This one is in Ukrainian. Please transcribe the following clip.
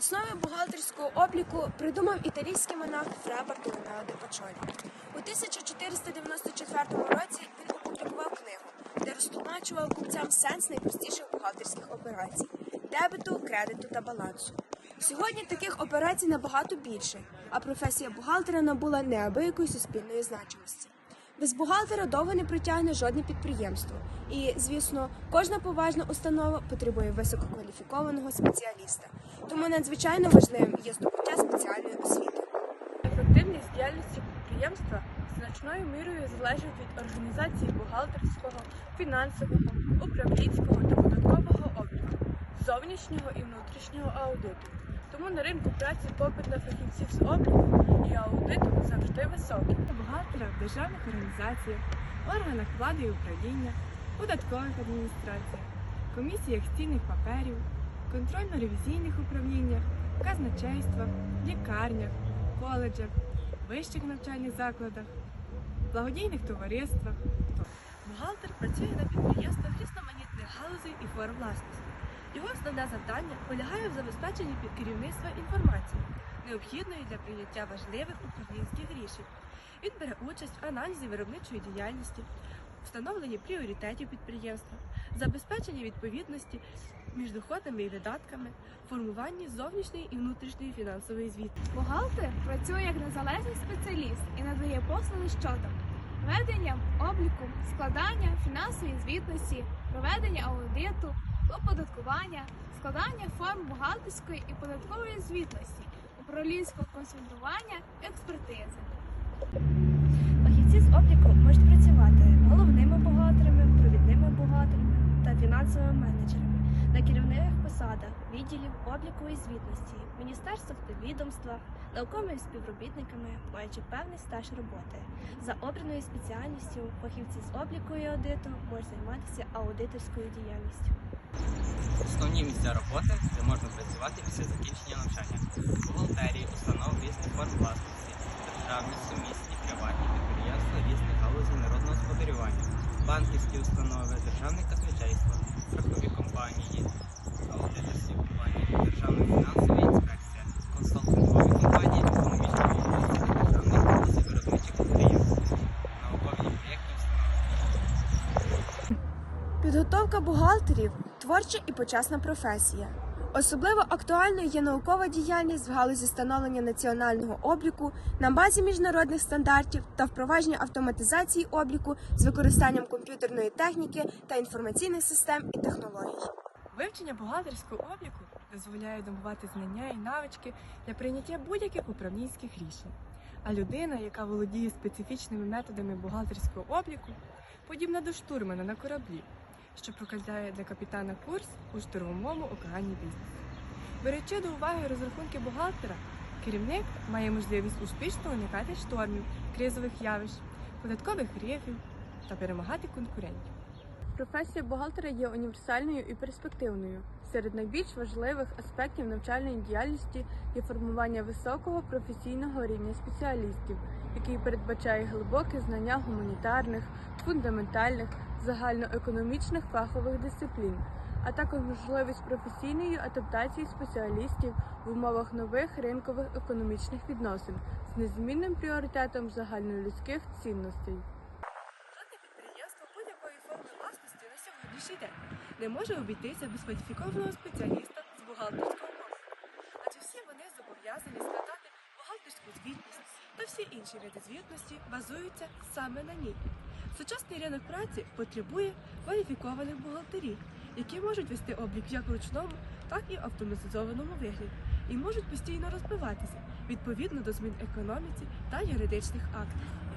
Основи бухгалтерського обліку придумав італійський монах Фра Бартоломео де Пачолі. У 1494 році він опублікував книгу, де розтлумачував купцям сенс найпростіших бухгалтерських операцій дебету, кредиту та балансу. Сьогодні таких операцій набагато більше, а професія бухгалтера набула неабиякої суспільної значимості. Без бухгалтера довго не притягне жодне підприємство. І, звісно, кожна поважна установа потребує висококваліфікованого спеціаліста. Тому надзвичайно важливим є здобуття спеціальної освіти. Ефективність діяльності підприємства значною мірою залежить від організації бухгалтерського, фінансового, управлінського та податкового обліку, зовнішнього і внутрішнього аудиту. Тому на ринку праці попит на фахівців з обліку і аудиту. В державних організаціях, органах влади і управління, податкових адміністраціях, комісіях з цінних паперів, контрольно-ревізійних управліннях, казначействах, лікарнях, коледжах, вищих навчальних закладах, благодійних товариствах. Бухгалтер працює на підприємствах різноманітних галузей і форм власності. Його основне завдання полягає в забезпеченні під керівництва інформації, необхідної для прийняття важливих управлінських рішень. Він бере участь в аналізі виробничої діяльності, встановленні пріоритетів підприємства, забезпеченні відповідності між доходами і видатками, формуванні зовнішньої і внутрішньої фінансової звітності. Бухгалтер працює як незалежний спеціаліст і надає послуги щодо ведення обліку, складання фінансової звітності, проведення аудиту, оподаткування, складання форм бухгалтерської і податкової звітності, управлінського консультування, експертизи. Фахівці з обліку можуть працювати головними бухгалтерами, провідними бухгалтерами та фінансовими менеджерами на керівних посадах відділів обліку і звітності, міністерствах та відомствах, науковими співробітниками, маючи певний стаж роботи. За обраною спеціальністю фахівці з обліку і аудиту можуть займатися аудиторською діяльністю. Основні місця роботи, де можна працювати після закінчення навчання. Бухгалтерії, установ різних форм власності, державні, сумісні, приватні підприємства різних галузей народного господарювання, банківські установи, державне казначейство, страхові компанії, аудиторські компанії, державна фінансова інспекція, консалтингові компанії, економічні відомості, державні галузі виробничих підприємств, наукові проєкти установи. Підготовка бухгалтерів творча і почесна професія. Особливо актуальною є наукова діяльність в галузі становлення національного обліку на базі міжнародних стандартів та впровадження автоматизації обліку з використанням комп'ютерної техніки та інформаційних систем і технологій. Вивчення бухгалтерського обліку дозволяє добувати знання і навички для прийняття будь-яких управлінських рішень. А людина, яка володіє специфічними методами бухгалтерського обліку, подібна до штурмана на кораблі, що прокладає для капітана курс у штурмовому океані бізнесу. Беручи до уваги розрахунки бухгалтера, керівник має можливість успішно уникати штормів, кризових явищ, податкових рифів та перемагати конкурентів. Професія бухгалтера є універсальною і перспективною. Серед найбільш важливих аспектів навчальної діяльності є формування високого професійного рівня спеціалістів, який передбачає глибоке знання гуманітарних, фундаментальних, загальноекономічних фахових дисциплін, а також можливість професійної адаптації спеціалістів в умовах нових ринкових економічних відносин з незмінним пріоритетом загальнолюдських цінностей. Не може обійтися без кваліфікованого спеціаліста з бухгалтерського профілю. Адже всі вони зобов'язані складати бухгалтерську звітність всі інші види звітності базуються саме на ній. Сучасний ринок праці потребує кваліфікованих бухгалтерів, які можуть вести облік як в ручному, так і автоматизованому вигляді, і можуть постійно розбиватися відповідно до змін економіці та юридичних актів.